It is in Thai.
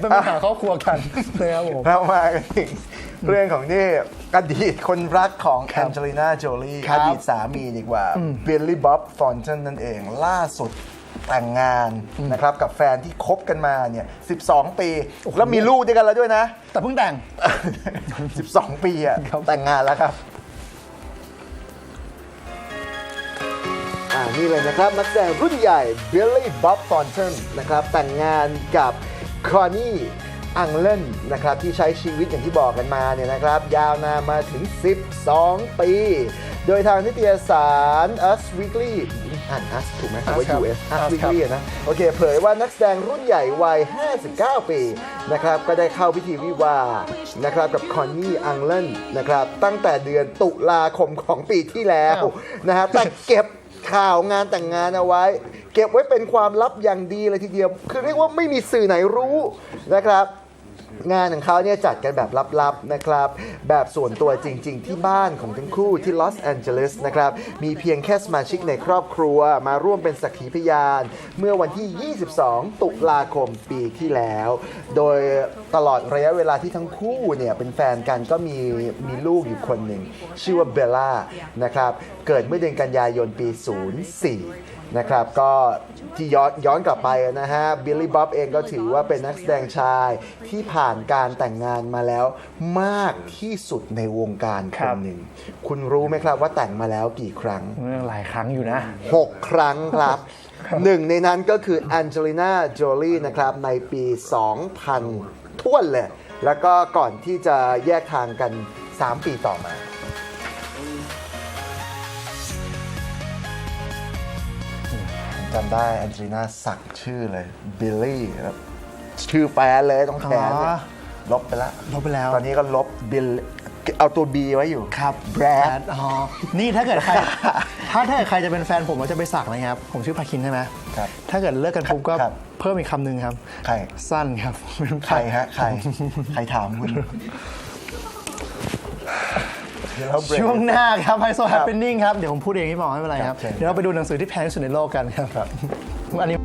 เป็นปัญหาครอบครัวกันนะครับผมเรามากันถึงเรื่องของนี่อดีตคนรักของครัแอบนเจลิน่าโจลีครัอบดีตสามีดีกว่าบิลลี่บ๊อบฟอนเทนนั่นเองล่าสุดแต่งงานนะครับกับแฟนที่คบกันมาเนี่ย 12 ปี แล้วมีลูกด้วยกันแล้วด้วยนะ แต่เพิ่งแต่ง 12 ปีอะครับแต่งงานแล้วครับอ่านี่เลยนะครับนักแสดงรุ่นใหญ่บิลลี่บ๊อบฟอนเทนนะครับแต่งงานกับ คอนนี่อังเลนนะครับที่ใช้ชีวิตอย่างที่บอกกันมาเนี่ยนะครับยาวนานมาถึง 12 ปี โดยทางนิตยสาร Us Weekly อ่าน Us ถูกไหมหรือว่า Us ครับ US Us Us ครับ Weekly อะนะโอเคเผยว่านักแสดงรุ่นใหญ่วัย 59 ปีนะครับก็ได้เข้าพิธีวิวาห์นะครับกับคอนนี่อังเลนนะครับตั้งแต่เดือนตุลาคมของปีที่แล้วอ้าวนะฮะแต่เก็บ ข่าวงานแต่งงานเอาไว้ เก็บไว้เป็นความลับอย่างดีเลยทีเดียว คือเรียกว่าไม่มีสื่อไหนรู้นะครับ งานของเขาเนี่ยจัดกันแบบลับๆนะครับ แบบส่วนตัวจริง ๆ ที่บ้านของทั้งคู่ที่ลอสแอนเจลิสนะครับ มีเพียงแค่สมาชิกในครอบครัวมาร่วมเป็นสักขีพยาน เมื่อวันที่ 22 ตุลาคมปีที่แล้ว โดยตลอดระยะเวลาที่ทั้งคู่เนี่ยเป็นแฟนกันก็มีมีลูกอยู่คนหนึ่ง ชื่อว่าเบลล่านะครับ เกิดเมื่อเดือนกันยายนปี 04นะครับก็ที่ย้อนย้อนกลับไปนะฮะบิลลี่บ๊อบเองก็ถือว่าเป็นนักแสดงชายที่ผ่านการแต่งงานมาแล้วมากที่สุดในวงการคครันบหนึ่ง คุณรู้ไหมครับว่าแต่งมาแล้วกี่ครั้ง เรื่องหลายครั้งอยู่นะ 6 ครั้งครับ หนึ่งในนั้นก็คือแองเจลิน่าโจลีนะครับในปี 2000 ท้วนเลย แล้วก็ก่อนที่จะแยกทางกัน 3 ปีต่อมา จำได้แองเจลิน่าสักชื่อเลยบิลลี่ ชื่อแฟนเลยต้องแขนเนี่ยอ๋อ ลบไปแล้ว ลบไปแล้ว ตอนนี้ก็ลบบิลเอาตัว B ไว้อยู่ครับแบรด อ๋อ นี่ถ้าเกิดใคร ถ้าถ้าเกิดใครจะเป็นแฟนผมก็จะไปสักนะครับ ผมชื่อพาคินใช่ไหมครับถ้าเกิดเลิกกันปุ๊บก็ครับ เพิ่มอีกคำหนึ่งครับ ใคร สั้นครับใครฮะ ใคร ใครถามคุณเดี๋ยวเราเบรก ช่วงหน้าครับไฮโซคแฮรัปบปี้นิ่งครับ เดี๋ยวผมพูดเองพี่หมอไม่เป็นไรครับ ครับเชิญ เดี๋ยวเราไปดูหนังสือที่แพงที่สุดในโลกกันครับครับอันนี้